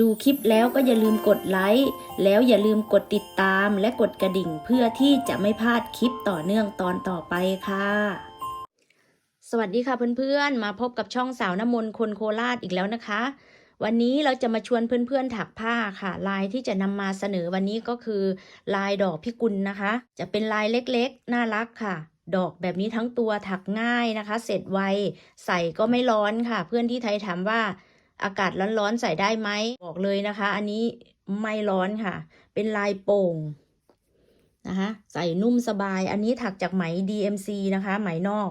ดูคลิปแล้วก็อย่าลืมกดไลค์แล้วอย่าลืมกดติดตามและกดกระดิ่งเพื่อที่จะไม่พลาดคลิปต่อเนื่องตอนต่อไปค่ะ สวัสดีค่ะเพื่อนๆ มาพบกับช่องสาวน้ำมนต์คนโคราชอีกแล้วนะคะ วันนี้เราจะมาชวนเพื่อนๆถักผ้าค่ะ ลายที่จะนำมาเสนอวันนี้ก็คือ ลายดอกพิกุลนะคะ จะเป็นลายเล็กๆ น่ารักค่ะดอกแบบนี้ทั้งตัวถักง่ายนะคะ เสร็จไว ใส่ก็ไม่ร้อนค่ะ เพื่อนที่ไทยถามว่า อากาศร้อนๆใส่ได้ไหมบอกเลยนะคะ อันนี้ไม่ร้อนค่ะ เป็นลายโป่งนะคะใส่นุ่มสบาย อันนี้ถักจากไหม DMC นะคะ ไหมนอก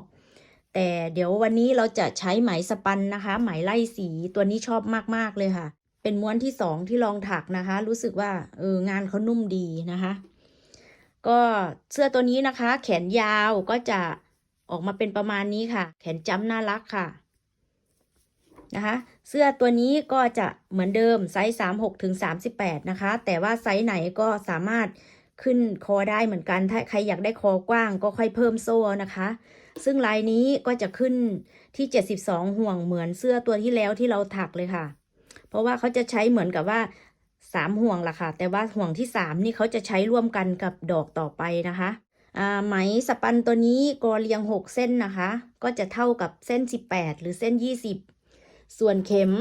แต่เดี๋ยววันนี้เราจะใช้ไหมสปันนะคะ ไหมไล่สีตัวนี้ชอบมากๆเลยค่ะ เป็นม้วนที่สองที่ลองถักนะคะ รู้สึกว่าเอองานเขานุ่มดีนะคะ ก็เสื้อตัวนี้นะคะ แขนยาวก็จะออกมาเป็นประมาณนี้ค่ะ แขนจ้ำน่ารักค่ะ นะคะเสื้อตัวนี้ก็จะเหมือนเดิมไซส์ 36ถึง38 นะคะ แต่ว่าไซส์ไหนก็สามารถขึ้นคอได้เหมือนกัน ถ้าใครอยากได้คอกว้างก็ค่อยเพิ่มโซ่นะคะ ซึ่งลายนี้ก็จะขึ้นที่ 72 ห่วงเหมือนเสื้อตัวที่แล้วที่เราถักเลยค่ะ เพราะว่าเขาจะใช้เหมือนกับว่า 3 ห่วงละค่ะ แต่ว่าห่วงที่ 3 นี่เขาจะใช้ร่วมกันกับดอกต่อไปนะคะไหมสปันตัวนี้กอเรียง 6 เส้นนะคะ ก็จะเท่ากับเส้น 18 หรือเส้น 20 ส่วนเข็ม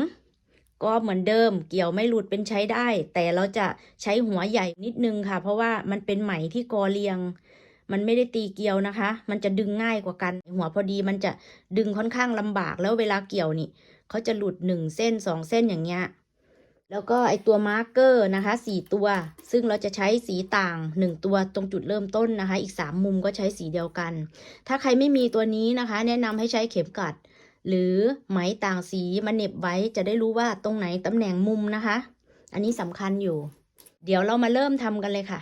ก็เหมือนเดิมเกี่ยวไม่หลุดเป็นใช้ได้ แต่เราจะใช้หัวใหญ่นิดนึงค่ะ เพราะว่ามันเป็นไหมที่กอเรียง มันไม่ได้ตีเกลียวนะคะ มันจะดึงง่ายกว่ากัน หัวพอดีมันจะดึงค่อนข้างลำบากแล้วเวลาเกี่ยวนี่เขาจะหลุดหนึ่งเส้นสองเส้นอย่างเงี้ยแล้วก็ไอตัวมาร์กเกอร์นะคะสี่ตัว ซึ่งเราจะใช้สีต่างหนึ่งตัวตรงจุดเริ่มต้นนะคะ อีกสามมุมก็ใช้สีเดียวกัน ถ้าใครไม่มีตัวนี้นะคะ แนะนำให้ใช้เข็มกัด หรือไหมต่างสีมาเน็บไว้จะได้รู้ว่าตรงไหนตำแหน่งมุมนะคะ อันนี้สำคัญอยู่ เดี๋ยวเรามาเริ่มทำกันเลยค่ะ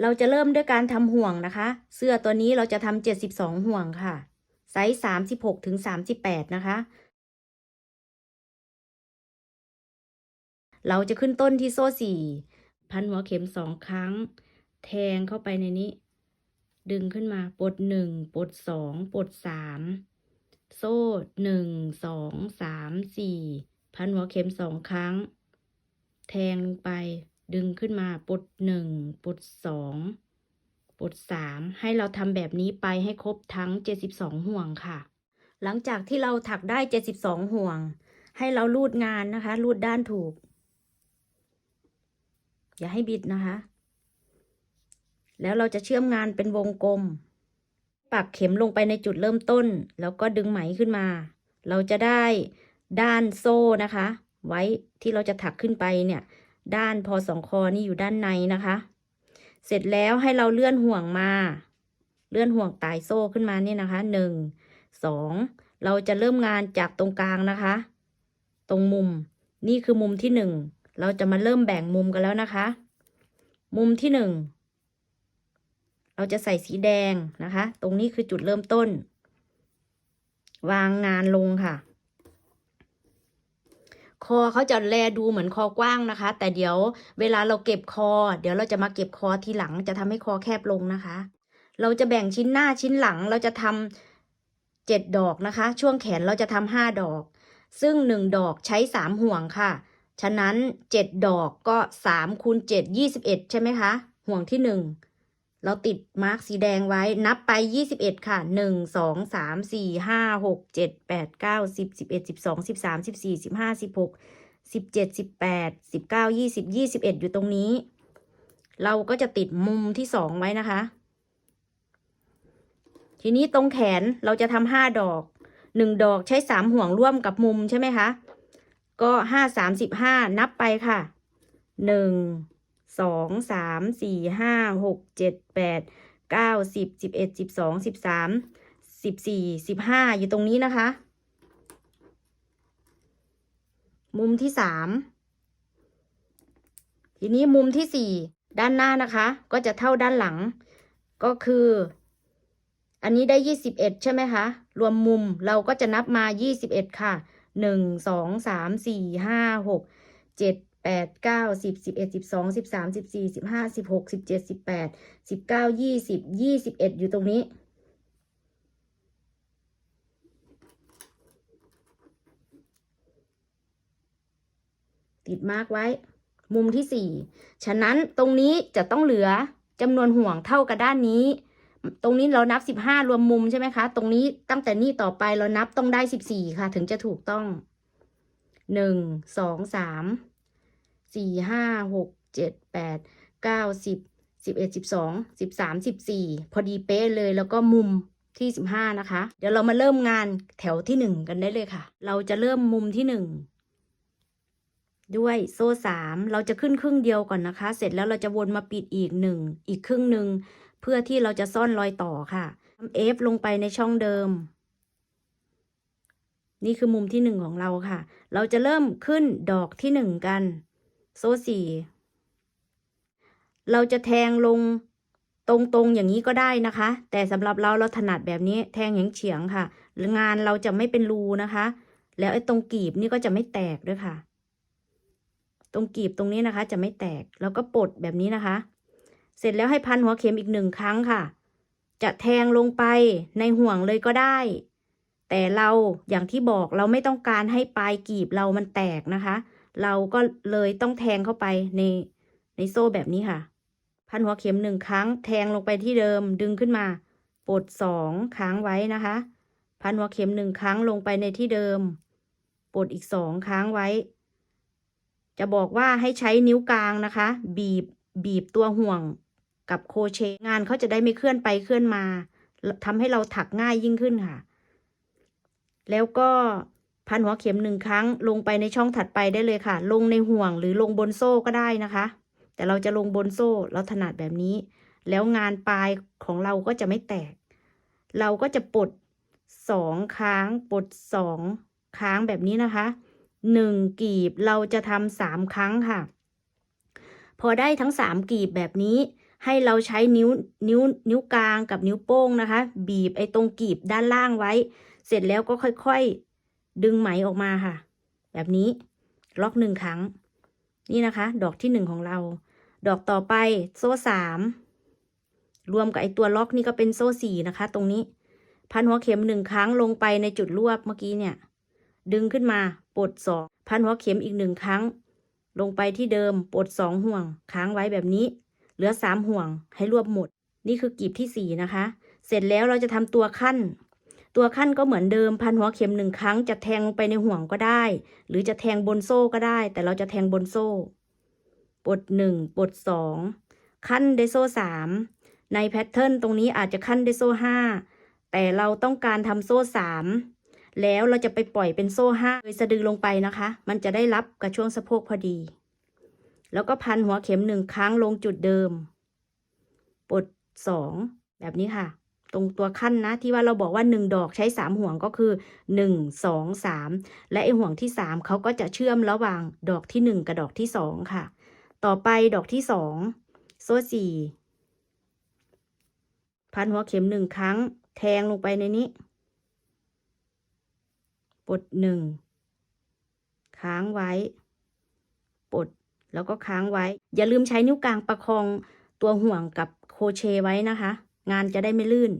เราจะเริ่มด้วยการทำห่วงนะคะ เสื้อตัวนี้เราจะทำ72ห่วงค่ะ ไซส์36ถึง38นะคะ เราจะขึ้นต้นที่โซ่สี่พันหัวเข็มสองครั้ง แทงเข้าไปในนี้ ดึงขึ้นมาปลดหนึ่งปลดสองปลดสาม โซ่หนึ่งสองสามสี่พันหัวเข็มสองครั้ง แทงลงไปดึงขึ้นมาปลดหนึ่งปลดสองปลดสามให้เราทำแบบนี้ไปให้ครบทั้งเจ็ดสิบสองห่วงค่ะ หลังจากที่เราถักได้เจ็ดสิบสองห่วง ให้เราลูดงานนะคะ ลูดด้านถูก อย่าให้บิดนะคะ แล้วเราจะเชื่อมงานเป็นวงกลม ปักเข็มลงไปในจุดเริ่มต้น แล้วก็ดึงไหมขึ้นมา เราจะได้ด้านโซ่นะคะ ไว้ที่เราจะถักขึ้นไปเนี่ย ด้านพอสองคอนี่อยู่ด้านในนะคะ เสร็จแล้วให้เราเลื่อนห่วงมา เลื่อนห่วงตายโซ่ขึ้นมาเนี่ยนะคะหนึ่งสองเราจะเริ่มงานจากตรงกลางนะคะ ตรงมุมนี่คือมุมที่หนึ่งเราจะมาเริ่มแบ่งมุมกันแล้วนะคะ มุมที่หนึ่ง เราจะใส่สีแดงนะคะ ตรงนี้คือจุดเริ่มต้น วางงานลงค่ะ คอเขาจะแลดูเหมือนคอกว้างนะคะ แต่เดี๋ยวเวลาเราเก็บคอ เดี๋ยวเราจะมาเก็บคอทีหลังจะทำให้คอแคบลงนะคะ เราจะแบ่งชิ้นหน้าชิ้นหลังเราจะทำเจ็ดดอกนะคะ ช่วงแขนเราจะทำห้าดอก ซึ่งหนึ่งดอกใช้สามห่วงค่ะฉะนั้นเจ็ดดอกก็สามคูณเจ็ดยี่สิบเอ็ดใช่ไหมคะ ห่วงที่หนึ่ง เราติดมาร์กสีแดงไว้นับไปยี่สิบเอ็ดค่ะหนึ่งสองสามสี่ห้าหกเจ็ดแปดเก้าสิบสิบเอ็ดสิบสองสิบสามสิบสี่สิบห้าสิบหกสิบเจ็ดสิบแปดสิบเก้ายี่สิบยี่สิบเอ็ดอยู่ตรงนี้ เราก็จะติดมุมที่สองไว้นะคะ ทีนี้ตรงแขนเราจะทำห้าดอกหนึ่งดอกใช้สามห่วงร่วมกับมุมใช่ไหมคะ ก็ห้าสามสิบห้านับไปค่ะหนึ่ง สองสามสี่ห้าหกเจ็ดแปดเก้าสิบสิบเอ็ดสิบสองสิบสามสิบสี่สิบห้าอยู่ตรงนี้นะคะ มุมที่สามทีนี้มุมที่สี่ด้านหน้านะคะ ก็จะเท่าด้านหลัง ก็คือ อันนี้ได้ยี่สิบเอ็ดใช่ไหมคะ รวมมุมเราก็จะนับมายี่สิบเอ็ดค่ะหนึ่งสองสามสี่ห้าหกเจ็ด แปดเก้าสิบสิบเอ็ดสิบสองสิบสามสิบสี่สิบห้าสิบหกสิบเจ็ดสิบแปดสิบเก้ายี่สิบยี่สิบเอ็ดอยู่ตรงนี้ ติดมาร์กไว้ มุมที่สี่ฉะนั้นตรงนี้จะต้องเหลือจำนวนห่วงเท่ากับด้านนี้ ตรงนี้เรานับสิบห้ารวมมุมใช่ไหมคะ ตรงนี้ตั้งแต่นี่ต่อไปเรานับต้องได้สิบสี่ค่ะ ถึงจะถูกต้องหนึ่งสองสาม สี่ห้าหกเจ็ดแปดเก้าสิบสิบเอ็ดสิบสองสิบสามสิบสี่พอดีเป๊ะเลยแล้วก็มุมที่สิบห้านะคะ เดี๋ยวเรามาเริ่มงานแถวที่หนึ่งกันได้เลยค่ะ เราจะเริ่มมุมที่หนึ่งด้วยโซ่สามเราจะขึ้นครึ่งเดียวก่อนนะคะ เสร็จแล้วเราจะวนมาปิดอีกหนึ่งอีกครึ่งหนึ่งเพื่อที่เราจะซ่อนรอยต่อค่ะทำเอฟลงไปในช่องเดิม นี่คือมุมที่หนึ่งของเราค่ะ เราจะเริ่มขึ้นดอกที่หนึ่งกัน โซ่สี่เราจะแทงลงตรงๆอย่างนี้ก็ได้นะคะ แต่สำหรับเราเราถนัดแบบนี้แทงเฉียงๆค่ะ งานเราจะไม่เป็นรูนะคะ แล้วไอ้ตรงกีบนี่ก็จะไม่แตกด้วยค่ะ ตรงกีบตรงนี้นะคะ จะไม่แตกแล้วก็ปลดแบบนี้นะคะ เสร็จแล้วให้พันหัวเข็มอีกหนึ่งครั้งค่ะ จะแทงลงไปในห่วงเลยก็ได้ แต่เราอย่างที่บอกเราไม่ต้องการให้ปลายกีบเรามันแตกนะคะ เราก็เลยต้องแทงเข้าไปในในโซ่แบบนี้ค่ะ พันหัวเข็มหนึ่งครั้ง แทงลงไปที่เดิมดึงขึ้นมาปลดสองค้างไว้นะคะ พันหัวเข็มหนึ่งครั้งลงไปในที่เดิมปลดอีกสองค้างไว้ จะบอกว่าให้ใช้นิ้วกลางนะคะ บีบบีบตัวห่วงกับโครเชต์งานเขาจะได้ไม่เคลื่อนไปเคลื่อนมาทำให้เราถักง่ายยิ่งขึ้นค่ะ แล้วก็ พันหัวเข็มหนึ่งครั้ง ลงไปในช่องถัดไปได้เลยค่ะ ลงในห่วงหรือลงบนโซ่ก็ได้นะคะ แต่เราจะลงบนโซ่เราถนัดแบบนี้ แล้วงานปลายของเราก็จะไม่แตก เราก็จะปลดสองค้างปลดสองค้างแบบนี้นะคะหนึ่งกีบเราจะทำสามครั้งค่ะ พอได้ทั้งสามกีบแบบนี้ ให้เราใช้นิ้วนิ้วนิ้วกลางกับนิ้วโป้งนะคะ บีบไอ้ตรงกีบด้านล่างไว้ เสร็จแล้วก็ค่อยๆ ดึงไหมออกมาค่ะ แบบนี้ล็อกหนึ่งครั้ง นี่นะคะ ดอกที่หนึ่งของเรา ดอกต่อไปโซ่สามรวมกับไอตัวล็อกนี่ก็เป็นโซ่สี่นะคะ ตรงนี้ พันหัวเข็มหนึ่งครั้งลงไปในจุดรวบเมื่อกี้เนี่ย ดึงขึ้นมาปลดสองพันหัวเข็มอีกหนึ่งครั้ง ลงไปที่เดิมปลดสองห่วง ค้างไว้แบบนี้ เหลือสามห่วงให้รวบหมด นี่คือกลีบที่สี่นะคะ เสร็จแล้วเราจะทำตัวขั้น ตัวขั้นก็เหมือนเดิมพันหัวเข็มหนึ่งครั้งจะแทงไปในห่วงก็ได้ หรือจะแทงบนโซ่ก็ได้ แต่เราจะแทงบนโซ่ปลดหนึ่งปลดสองขั้นได้โซ่สามในแพทเทิร์นตรงนี้อาจจะขั้นได้โซ่ห้าแต่เราต้องการทำโซ่สามแล้วเราจะไปปล่อยเป็นโซ่ห้าโดยสะดือลงไปนะคะ มันจะได้รับกับช่วงสะโพกพอดี แล้วก็พันหัวเข็มหนึ่งครั้งลงจุดเดิมปลดสองแบบนี้ค่ะ ตรงตัวขั้นนะ ที่ว่าเราบอกว่าหนึ่งดอกใช้สามห่วงก็คือหนึ่งสองสามและไอห่วงที่สามเขาก็จะเชื่อมระหว่างดอกที่หนึ่งกับดอกที่สองค่ะ ต่อไปดอกที่สองโซ่สี่พันหัวเข็มหนึ่งครั้ง แทงลงไปในนี้ปลดหนึ่งค้างไว้ปลดแล้วก็ค้างไว้ อย่าลืมใช้นิ้วกลางประคองตัวห่วงกับโคเชไว้นะคะ งานจะได้ไม่ลื่น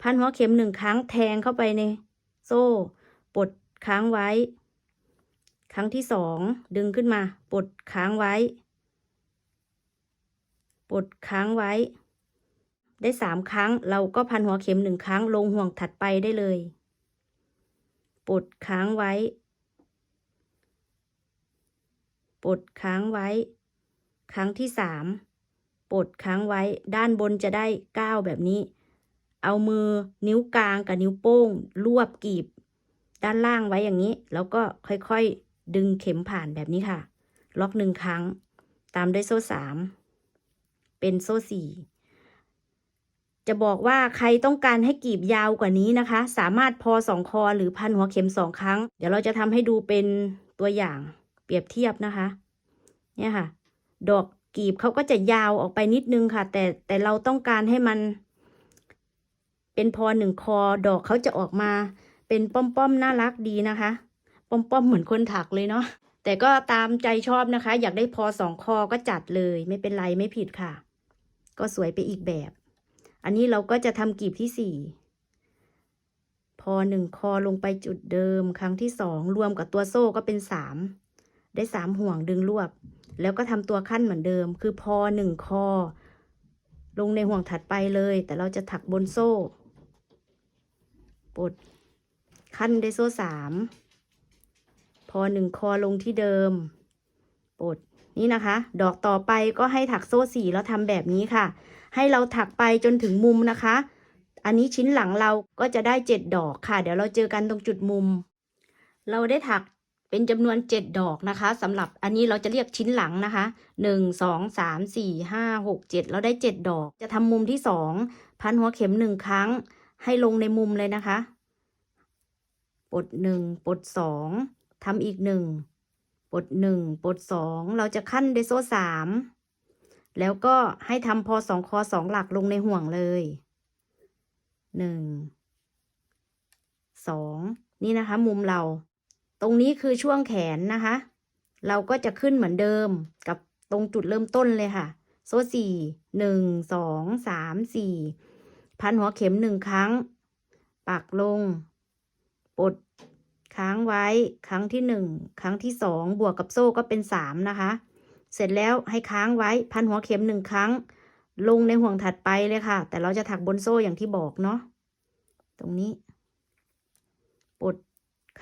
พันหัวเข็มหนึ่งครั้งแทงเข้าไปในโซ่ปลดค้างไว้ ครั้งที่สองดึงขึ้นมาปลดค้างไว้ปลดค้างไว้ ได้สามครั้ง เราก็พันหัวเข็มหนึ่งครั้งลงห่วงถัดไปได้เลยปลดค้างไว้ปลดค้างไว้ ครั้งที่สาม ปลดค้างไว้ ด้านบนจะได้ก้าวแบบนี้ เอามือนิ้วกลางกับนิ้วโป้ง รวบกีบ ด้านล่างไว้อย่างนี้ แล้วก็ค่อยๆ ดึงเข็มผ่านแบบนี้ค่ะ ล็อกหนึ่งครั้ง ตามด้วยโซ่สามเป็นโซ่สี่จะบอกว่าใครต้องการให้กีบยาวกว่านี้นะคะ สามารถพอสองคอหรือพันหัวเข็มสองครั้ง เดี๋ยวเราจะทำให้ดูเป็นตัวอย่างเปรียบเทียบนะคะ เนี่ยค่ะ ดอก กีบเขาก็จะยาวออกไปนิดนึงค่ะ แต่แต่เราต้องการให้มัน เป็นพอหนึ่งคอดอกเขาจะออกมา เป็นป้อมๆน่ารักดีนะคะ ป้อมๆเหมือนคนถักเลยเนาะแต่ก็ตามใจชอบนะคะ อยากได้พอสองคอก็จัดเลย ไม่เป็นไรไม่ผิดค่ะ ก็สวยไปอีกแบบ อันนี้เราก็จะทำกีบที่สี่พอหนึ่งคอลงไปจุดเดิม ครั้งที่สองรวมกับตัวโซ่ก็เป็นสามได้สามห่วงดึงรวบ แล้วก็ทำตัวขั้นเหมือนเดิม คือพอหนึ่งคอ ลงในห่วงถัดไปเลย แต่เราจะถักบนโซ่ปลดขั้นได้โซ่สามพอหนึ่งคอลงที่เดิมปลดนี่นะคะ ดอกต่อไปก็ให้ถักโซ่สี่แล้วทำแบบนี้ค่ะ ให้เราถักไปจนถึงมุมนะคะ อันนี้ชิ้นหลังเราก็จะได้เจ็ดดอกค่ะ เดี๋ยวเราเจอกันตรงจุดมุม เราได้ถัก เป็นจำนวนเจ็ดดอกนะคะสำหรับอันนี้เราจะเรียกชิ้นหลังนะคะหนึ่งสองสามสี่ห้าหกเจ็ดเราได้เจ็ดดอก จะทำมุมที่สองพันหัวเข็มหนึ่งครั้ง ให้ลงในมุมเลยนะคะปลดหนึ่งปลดสองทำอีกหนึ่งปลดหนึ่งปลดสองเราจะขั้นด้วยโซ่สามแล้วก็ให้ทำพอสองคอสองหลักลงในห่วงเลยหนึ่งสองนี่นะคะมุมเรา ตรงนี้คือช่วงแขนนะคะ เราก็จะขึ้นเหมือนเดิมกับตรงจุดเริ่มต้นเลยค่ะ โซ่สี่หนึ่งสองสามสี่พันหัวเข็มหนึ่งครั้ง ปักลง ปลดค้างไว้ครั้งที่หนึ่งครั้งที่สองบวกกับโซ่ก็เป็นสามนะคะ เสร็จแล้วให้ค้างไว้พันหัวเข็มหนึ่งครั้ง ลงในห่วงถัดไปเลยค่ะ แต่เราจะถักบนโซ่อย่างที่บอกเนาะตรงนี้ ปลด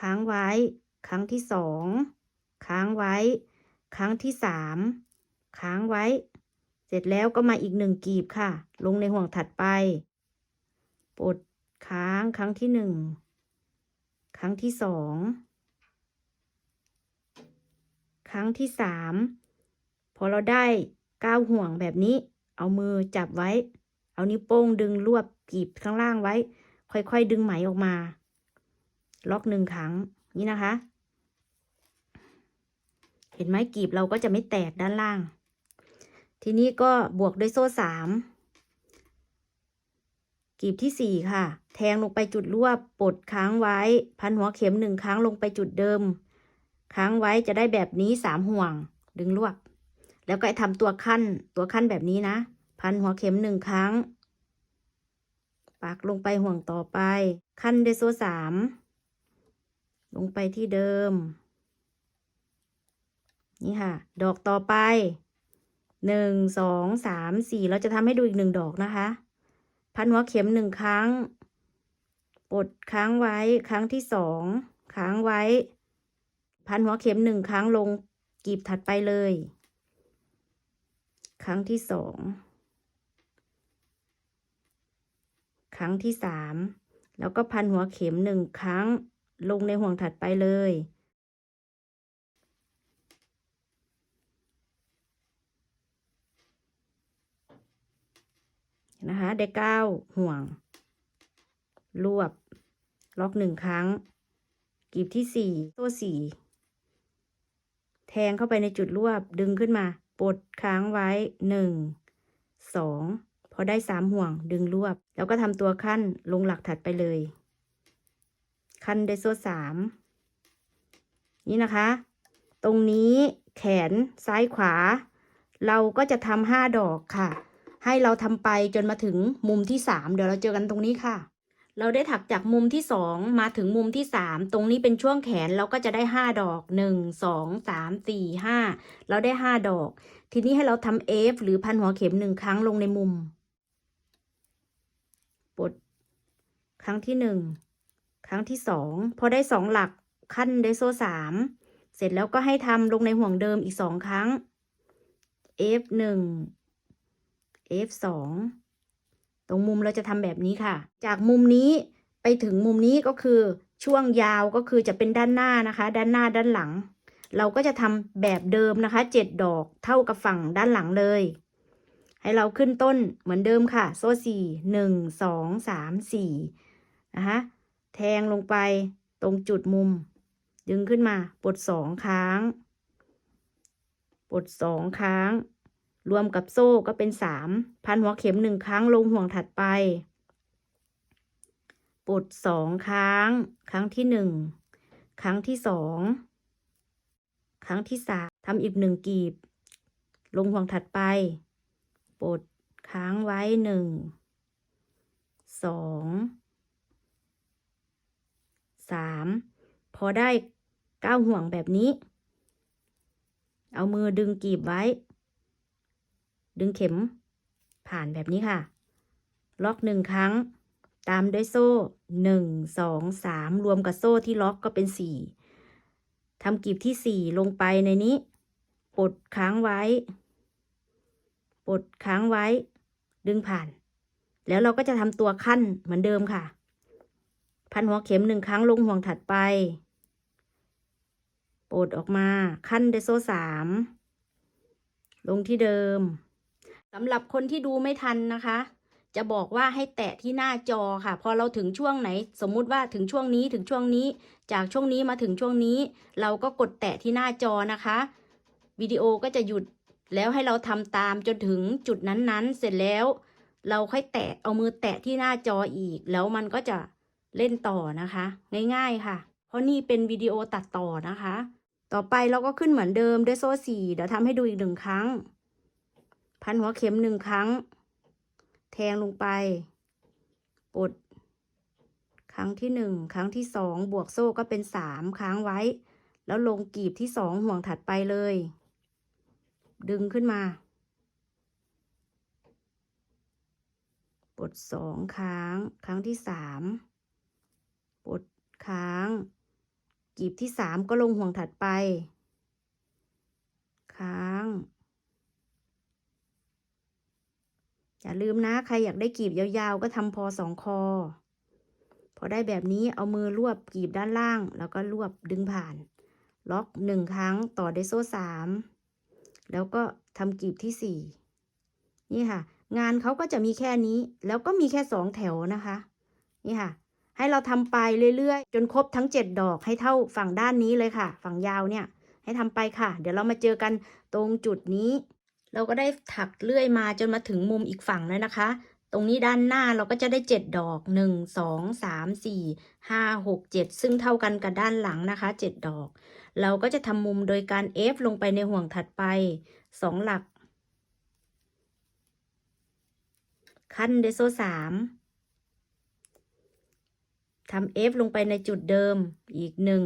ค้างไว้ ครั้งที่สองค้างไว้ ครั้งที่สามค้างไว้ เสร็จแล้วก็มาอีกหนึ่งกีบค่ะ ลงในห่วงถัดไปปลดค้างครั้งที่หนึ่งครั้งที่สองครั้งที่สามพอเราได้เก้าห่วงแบบนี้ เอามือจับไว้ เอานิ้วโป้งดึงรวบกีบข้างล่างไว้ ค่อยๆ ดึงไหมออกมา ล็อกหนึ่งครั้ง นี่นะคะ ห็นไหมกีบเราก็จะไม่แตกด้านล่าง ทีนี้ก็บวกด้วยโซ่สามกีบที่สี่ค่ะ แทงลงไปจุดรวบปลดค้างไว้ พันหัวเข็มหนึ่งครั้งลงไปจุดเดิม ค้างไว้จะได้แบบนี้สามห่วง ดึงรวบ แล้วก็ทำตัวขั้น ตัวขั้นแบบนี้นะ พันหัวเข็มหนึ่งครั้ง ปักลงไปห่วงต่อไป ขั้นด้วยโซ่สามลงไปที่เดิม นี่ค่ะ ดอกต่อไปหนึ่งสองสามสี่เราจะทำให้ดูอีกหนึ่งดอกนะคะ พันหัวเข็มหนึ่งครั้งปลดค้างไว้ครั้งที่สองค้างไว้ พันหัวเข็มหนึ่งครั้งลงกีบถัดไปเลย ครั้งที่สองครั้งที่สามแล้วก็พันหัวเข็มหนึ่งครั้งลงในห่วงถัดไปเลย นะคะ ได้เก้าห่วง รวบ ล็อกหนึ่งครั้งกลีบที่สี่โซ่สี่แทงเข้าไปในจุดรวบดึงขึ้นมาปลดค้างไว้หนึ่งสองพอได้สามห่วงดึงรวบ แล้วก็ทำตัวขั้นลงหลักถัดไปเลย ขั้นได้โซ่สามนี่นะคะ ตรงนี้แขนซ้ายขวา เราก็จะทำห้าดอกค่ะ ให้เราทำไปจนมาถึงมุมที่สามเดี๋ยวเราเจอกันตรงนี้ค่ะ เราได้ถักจากมุมที่สองมาถึงมุมที่สามตรงนี้เป็นช่วงแขนเราก็จะได้ห้าดอกหนึ่งสองสามสี่ห้าเราได้ห้าดอก ทีนี้ให้เราทำเอฟหรือพันหัวเข็มหนึ่งครั้งลงในมุมปลดครั้งที่หนึ่งครั้งที่สองพอได้สองหลักขั้นได้โซ่สามเสร็จแล้วก็ให้ทำลงในห่วงเดิมอีกสองครั้ง F หนึ่ง F สองตรงมุมเราจะทำแบบนี้ค่ะ จากมุมนี้ไปถึงมุมนี้ก็คือช่วงยาวก็คือจะเป็นด้านหน้านะคะ ด้านหน้าด้านหลัง เราก็จะทำแบบเดิมนะคะเจ็ดดอกเท่ากับฝั่งด้านหลังเลย ให้เราขึ้นต้นเหมือนเดิมค่ะ โซ่สี่หนึ่งสองสามสี่นะคะแทงลงไปตรงจุดมุม ดึงขึ้นมาปลดสองครั้งปลดสองครั้ง รวมกับโซ่ก็เป็นสามพันหัวเข็มหนึ่งครั้งลงห่วงถัดไป ปลดสองครั้ง ครั้งที่หนึ่งครั้งที่สองครั้งที่สามทำอีกหนึ่งกีบ ลงห่วงถัดไป ปลดค้างไว้หนึ่งสองสามพอได้เก้าห่วงแบบนี้ เอามือดึงกีบไว้ ดึงเข็มผ่านแบบนี้ค่ะ ล็อกหนึ่งครั้ง ตามด้วยโซ่หนึ่งสองสามรวมกับโซ่ที่ล็อกก็เป็นสี่ทำกีบที่สี่ลงไปในนี้ ปลดค้างไว้ ปลดค้างไว้ ดึงผ่าน แล้วเราก็จะทำตัวขั้นเหมือนเดิมค่ะ พันหัวเข็มหนึ่งครั้งลงห่วงถัดไป ปลดออกมา ขั้นด้วยโซ่สามลงที่เดิม สำหรับคนที่ดูไม่ทันนะคะ จะบอกว่าให้แตะที่หน้าจอค่ะ พอเราถึงช่วงไหน สมมุติว่าถึงช่วงนี้ถึงช่วงนี้ จากช่วงนี้มาถึงช่วงนี้ เราก็กดแตะที่หน้าจอนะคะวิดีโอก็จะหยุดแล้วให้เราทำตามจนถึงจุดนั้นๆ เสร็จแล้ว เราค่อยแตะเอามือแตะที่หน้าจออีก แล้วมันก็จะเล่นต่อนะคะ ง่ายๆค่ะ เพราะนี่เป็นวิดีโอตัดต่อนะคะ ต่อไปเราก็ขึ้นเหมือนเดิมด้วยโซ่สี่เดี๋ยวทำให้ดูอีกหนึ่งครั้ง พันหัวเข็มหนึ่งครั้ง แทงลงไปปลดครั้งที่หนึ่งครั้งที่สองบวกโซ่ก็เป็นสามค้างไว้ แล้วลงกีบที่สองห่วงถัดไปเลย ดึงขึ้นมาปลดสองค้าง ครั้งที่สามปลดค้าง กีบที่สามก็ลงห่วงถัดไป ค้าง อย่าลืมนะใครอยากได้กีบยาวๆ ก็ทำพอสองคอ พอได้แบบนี้เอามือรวบกีบด้านล่าง แล้วก็รวบดึงผ่าน ล็อกหนึ่งครั้งต่อได้โซ่สามแล้วก็ทำกีบที่สี่นี่ค่ะ งานเขาก็จะมีแค่นี้ แล้วก็มีแค่สองแถวนะคะ นี่ค่ะ ให้เราทำไปเรื่อยๆ จนครบทั้งเจ็ดดอกให้เท่าฝั่งด้านนี้เลยค่ะ ฝั่งยาวเนี่ย ให้ทำไปค่ะ เดี๋ยวเรามาเจอกันตรงจุดนี้ เราก็ได้ถักเลื่อยมาจนมาถึงมุมอีกฝั่งแล้วนะคะ ตรงนี้ด้านหน้าเราก็จะได้เจ็ดดอกหนึ่งสองสามสี่ห้าหกเจ็ดซึ่งเท่ากันกับด้านหลังนะคะเจ็ดดอก เราก็จะทำมุมโดยการเอฟลงไปในห่วงถัดไปสองหลัก ขั้นด้วยโซ่สามทำเอฟลงไปในจุดเดิมอีกหนึ่ง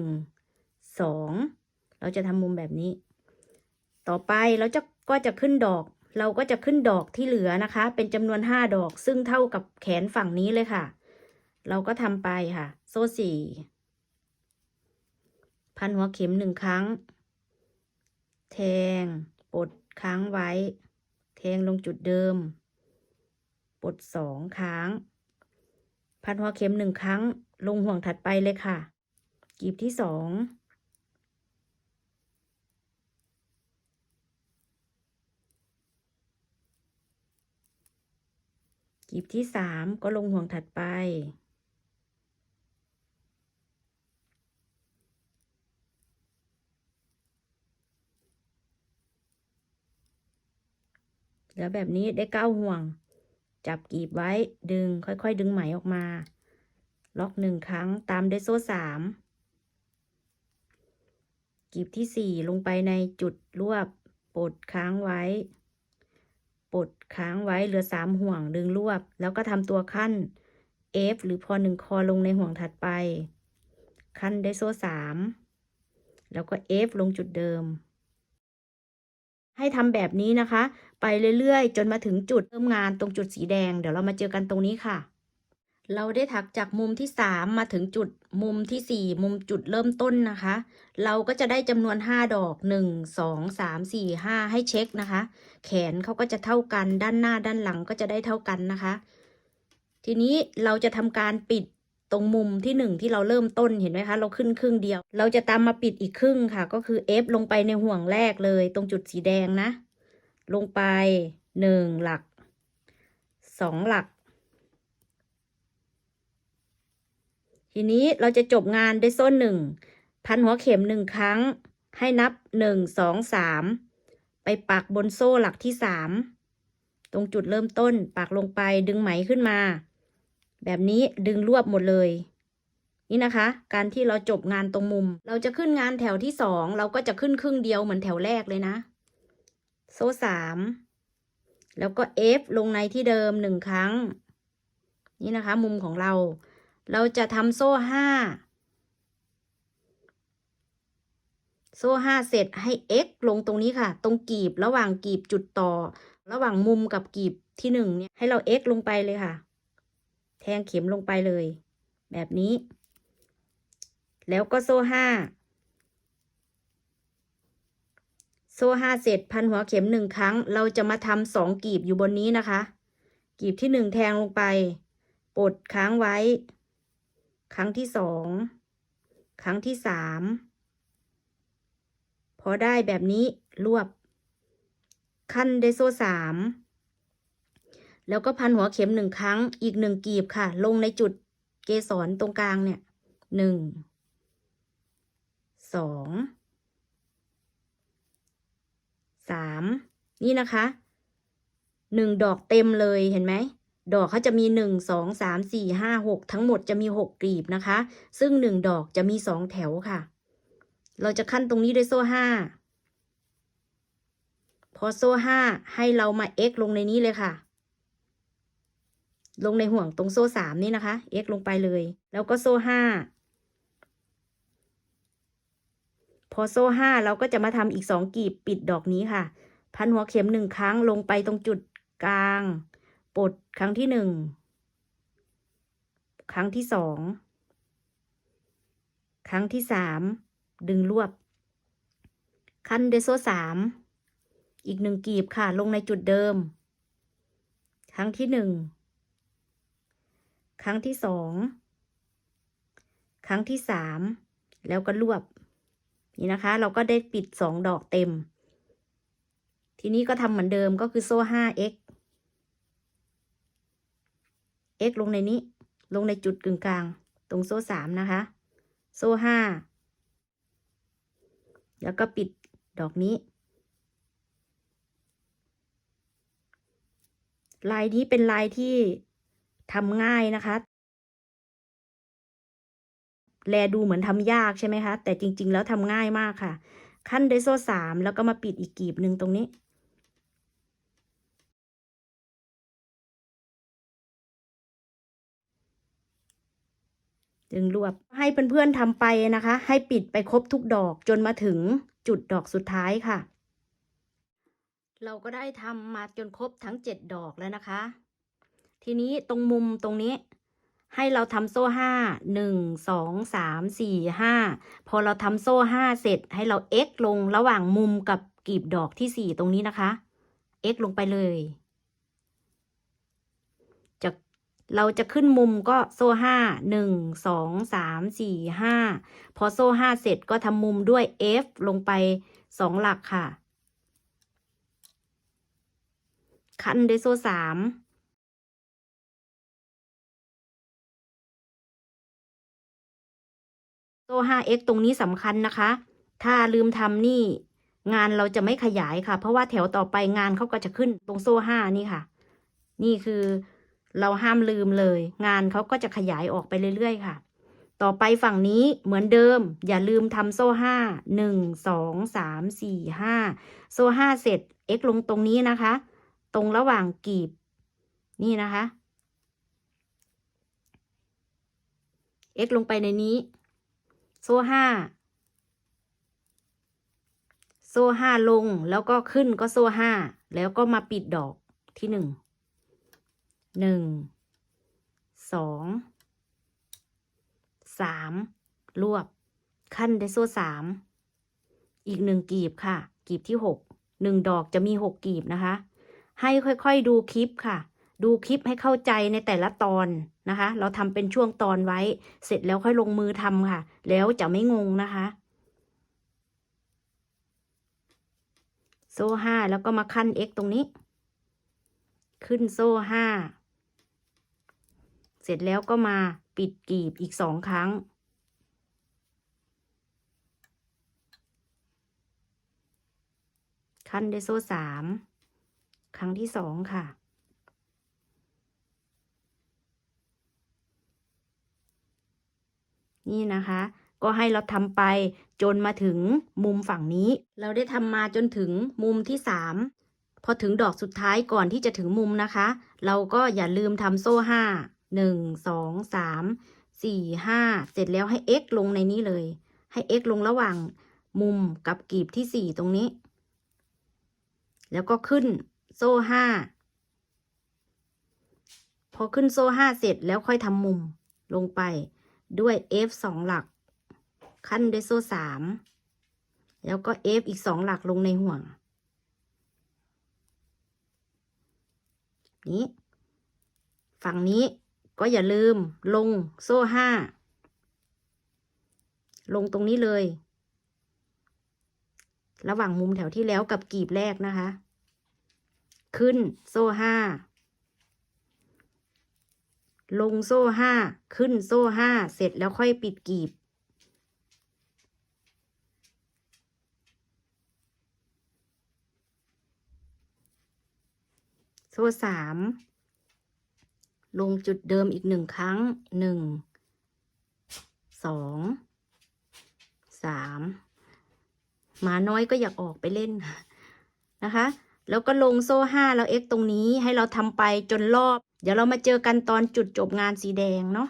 สองเราจะทำมุมแบบนี้ ต่อไปเราจะ ก็จะขึ้นดอก เราก็จะขึ้นดอกที่เหลือนะคะ เป็นจำนวนห้าดอก ซึ่งเท่ากับแขนฝั่งนี้เลยค่ะ เราก็ทำไปค่ะ โซ่สี่พันหัวเข็มหนึ่งครั้ง แทงปลดค้างไว้ แทงลงจุดเดิมปลดสองครั้งพันหัวเข็มหนึ่งครั้ง ลงห่วงถัดไปเลยค่ะ กีบที่สอง กลีบที่สามก็ลงห่วงถัดไป แล้วแบบนี้ได้เก้าห่วง จับกลีบไว้ดึงค่อยๆ ดึงไหมออกมา ล็อกหนึ่งครั้งตามด้วยโซ่สามกลีบที่สี่ลงไปในจุดรวบปดค้างไว้ ปลดค้างไว้เหลือสามห่วงดึงรวบ แล้วก็ทำตัวขั้น F หรือพอหนึ่งคอลงในห่วงถัดไป ขั้นได้โซ่สามแล้วก็ F ลงจุดเดิม ให้ทำแบบนี้นะคะ ไปเรื่อยๆ จนมาถึงจุดเริ่มงานตรงจุดสีแดง เดี๋ยวเรามาเจอกันตรงนี้ค่ะ เราได้ถักจากมุมที่สามมาถึงจุดมุมที่สี่มุมจุดเริ่มต้นนะคะ เราก็จะได้จำนวนห้าดอกหนึ่งสองสามสี่ห้าให้เช็คนะคะ แขนเขาก็จะเท่ากันด้านหน้าด้านหลังก็จะได้เท่ากันนะคะ ทีนี้เราจะทำการปิดตรงมุมที่หนึ่งที่เราเริ่มต้นเห็นไหมคะ เราขึ้นครึ่งเดียว เราจะตามมาปิดอีกครึ่งค่ะ ก็คือ F ลงไปในห่วงแรกเลย ตรงจุดสีแดงนะ ลงไปหนึ่งหลักสองหลัก ทีนี้เราจะจบงานด้วยโซ่หนึ่งพันหัวเข็มหนึ่งครั้ง ให้นับหนึ่งสองสามไปปักบนโซ่หลักที่สามตรงจุดเริ่มต้นปักลงไปดึงไหมขึ้นมา แบบนี้ดึงรวบหมดเลย นี่นะคะ การที่เราจบงานตรงมุม เราจะขึ้นงานแถวที่สองเราก็จะขึ้นครึ่งเดียวเหมือนแถวแรกเลยนะ โซ่สามแล้วก็ F ลงในที่เดิมหนึ่งครั้ง นี่นะคะ มุมของเรา เราจะทำโซ่ห้าโซ่ห้าเสร็จให้ x ลงตรงนี้ค่ะ ตรงกีบระหว่างกีบจุดต่อ ระหว่างมุมกับกีบที่หนึ่งเนี่ยให้เรา x ลงไปเลยค่ะ แทงเข็มลงไปเลย แบบนี้ แล้วก็โซ่ห้าโซ่ห้าเสร็จพันหัวเข็มหนึ่งครั้ง เราจะมาทำสองกีบอยู่บนนี้นะคะ กีบที่หนึ่งแทงลงไป ปลดค้างไว้ ครั้งที่สอง ครั้งที่สาม พอได้แบบนี้รวบ ขั้นได้โซ่สาม แล้วก็พันหัวเข็มหนึ่งครั้ง อีกหนึ่งกีบค่ะ ลงในจุดเกสรตรงกลางเนี่ย หนึ่ง สอง สาม นี่นะคะ หนึ่งดอกเต็มเลยเห็นไหม ดอกเขาจะมีหนึ่งสองสามสี่ห้าหกทั้งหมดจะมีหกกลีบนะคะ ซึ่งหนึ่งดอกจะมีสองแถวค่ะ เราจะขั้นตรงนี้ด้วยโซ่ห้าพอโซ่ห้าให้เรามา x ลงในนี้เลยค่ะ ลงในห่วงตรงโซ่สามนี่นะคะ x ลงไปเลย แล้วก็โซ่ห้าพอโซ่ห้าเราก็จะมาทำอีกสองกีบปิดดอกนี้ค่ะ พันหัวเข็มหนึ่งครั้งลงไปตรงจุดกลาง ปลด ครั้งที่หนึ่ง ครั้งที่สอง ครั้งที่สาม ดึงรวบขั้นเดโซ่สาม อีกหนึ่งกีบค่ะ ลงในจุดเดิม ครั้งที่หนึ่ง ครั้งที่สอง ครั้งที่สาม แล้วก็รวบ นี่นะคะ เราก็ได้ปิดสองดอกเต็ม ทีนี้ก็ทำเหมือนเดิมก็คือโซ่ห้า x ลงในนี้ ลงในจุดกึ่งกลาง ตรงโซ่สามนะคะ โซ่ห้าแล้วก็ปิดดอกนี้ ลายนี้เป็นลายที่ทำง่ายนะคะ แลดูเหมือนทำยากใช่ไหมคะ แต่จริง ๆ แล้วทำง่ายมากค่ะ ขั้นด้วยโซ่สามแล้วก็มาปิดอีกกีบหนึ่งตรงนี้ ดึงรวบให้เพื่อนๆทำไปนะคะ ให้ปิดไปครบทุกดอกจนมาถึงจุดดอกสุดท้ายค่ะ เราก็ได้ทำมาจนครบทั้งเจ็ดดอกแล้วนะคะ ทีนี้ตรงมุมตรงนี้ ให้เราทำโซ่ห้าหนึ่งสองสามสี่ห้าพอเราทำโซ่ห้าเสร็จให้เรา x ลงระหว่างมุมกับกลีบดอกที่สี่ตรงนี้นะคะ x ลงไปเลยจะ เราจะขึ้นมุมก็โซ่ห้าหนึ่งสองสามสี่ห้าพอโซ่ห้าเสร็จก็ทำมุมด้วย f ลงไปสองหลักค่ะ คันด้วยโซ่สามโซ่ 5x ตรงนี้สำคัญนะคะ ถ้าลืมทำนี่ งานเราจะไม่ขยายค่ะ เพราะว่าแถวต่อไปงานเขาก็จะขึ้นตรงโซ่ 5 นี่ค่ะ นี่คือ เราห้ามลืมเลย งานเขาก็จะขยายออกไปเรื่อยๆค่ะ ต่อไปฝั่งนี้เหมือนเดิม อย่าลืมทำโซ่5 1 2 3 4 5โซ่5เสร็จ x ลงตรงนี้นะคะ ตรงระหว่างกีบ นี่นะคะ x ลงไปในนี้ โซ่ห้าโซ่ห้าลงแล้วก็ขึ้นก็โซ่ห้าแล้วก็มาปิดดอกที่หนึ่ง หนึ่งสองสามรวบ ขั้นได้โซ่สามอีกหนึ่งกีบค่ะ กีบที่หกหนึ่งดอกจะมีหกกีบนะคะ ให้ค่อยๆดูคลิปค่ะ ดูคลิปให้เข้าใจในแต่ละตอนนะคะ เราทำเป็นช่วงตอนไว้ เสร็จแล้วค่อยลงมือทำค่ะ แล้วจะไม่งงนะคะ โซ่ห้าแล้วก็มาขั้น x ตรงนี้ ขึ้นโซ่ห้า เสร็จแล้วก็มาปิดกีบอีกสองครั้ง ขั้นด้วยโซ่สามครั้งที่สองค่ะ นี่นะคะ ก็ให้เราทำไปจนมาถึงมุมฝั่งนี้ เราได้ทำมาจนถึงมุมที่สามพอถึงดอกสุดท้ายก่อนที่จะถึงมุมนะคะ เราก็อย่าลืมทำโซ่ห้า หนึ่งสองสามสี่ห้าเสร็จแล้วให้ x ลงในนี้เลย ให้ x ลงระหว่างมุมกับกลีบที่สี่ตรงนี้ แล้วก็ขึ้นโซ่ห้าพอขึ้นโซ่ห้าเสร็จแล้วค่อยทำมุมลงไปด้วย F สองหลัก ขั้นด้วยโซ่สามแล้วก็ F อีกสองหลักลงในห่วง นี้ ฝั่งนี้ ก็อย่าลืมลงโซ่ห้า ลงตรงนี้เลย ระหว่างมุมแถวที่แล้วกับกลีบแรกนะคะ ขึ้นโซ่ห้า ลงโซ่ห้า ขึ้นโซ่ห้า เสร็จแล้วค่อยปิดกลีบ โซ่สาม ลงจุดเดิมอีกหนึ่งครั้งหนึ่งสองสามหมาน้อยก็อยากออกไปเล่นนะคะ แล้วก็ลงโซ่ห้าแล้ว x ตรงนี้ให้เราทำไปจนรอบ เดี๋ยวเรามาเจอกันตอนจุดจบงานสีแดงเนาะ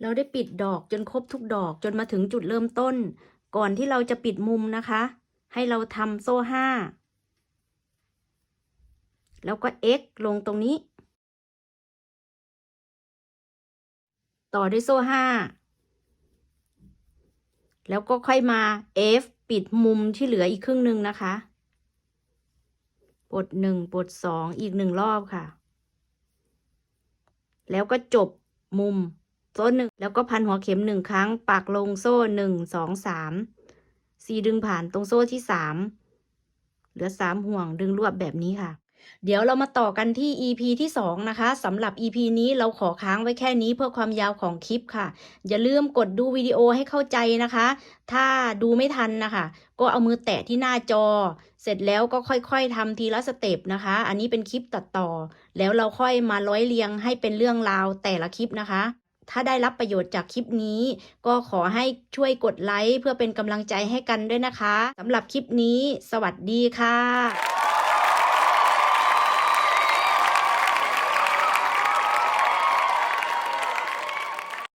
เราได้ปิดดอกจนครบทุกดอกจนมาถึงจุดเริ่มต้น ก่อนที่เราจะปิดมุมนะคะ ให้เราทำโซ่ห้าแล้วก็ x ลงตรงนี้ ต่อด้วยโซ่ห้าแล้วก็ค่อยมา F ปิดมุมที่เหลืออีกครึ่งหนึ่งนะคะ ปลดหนึ่งปลดสองอีกหนึ่งรอบค่ะ แล้วก็จบมุมโซ่หนึ่งแล้วก็พันหัวเข็มหนึ่งครั้ง ปักลงโซ่หนึ่งสองสามสี่ดึงผ่านตรงโซ่ที่สามเหลือสามห่วงดึงรวบแบบนี้ค่ะ เดี๋ยวเรามาต่อกันที่ EP ที่ 2 นะคะสำหรับ EP นี้เราขอค้างไว้แค่นี้เพื่อความยาวของคลิปค่ะ อย่าลืมกดดูวิดีโอให้เข้าใจนะคะ ถ้าดูไม่ทันนะคะ ก็เอามือแตะที่หน้าจอ เสร็จแล้วก็ค่อยๆทำทีละสเต็ปนะคะ อันนี้เป็นคลิปตัดต่อ แล้วเราค่อยมาร้อยเรียงให้เป็นเรื่องราวแต่ละคลิปนะคะถ้าได้รับประโยชน์จากคลิปนี้ ก็ขอให้ช่วยกดไลค์เพื่อเป็นกำลังใจให้กันด้วยนะคะสำหรับคลิปนี้ สวัสดีค่ะ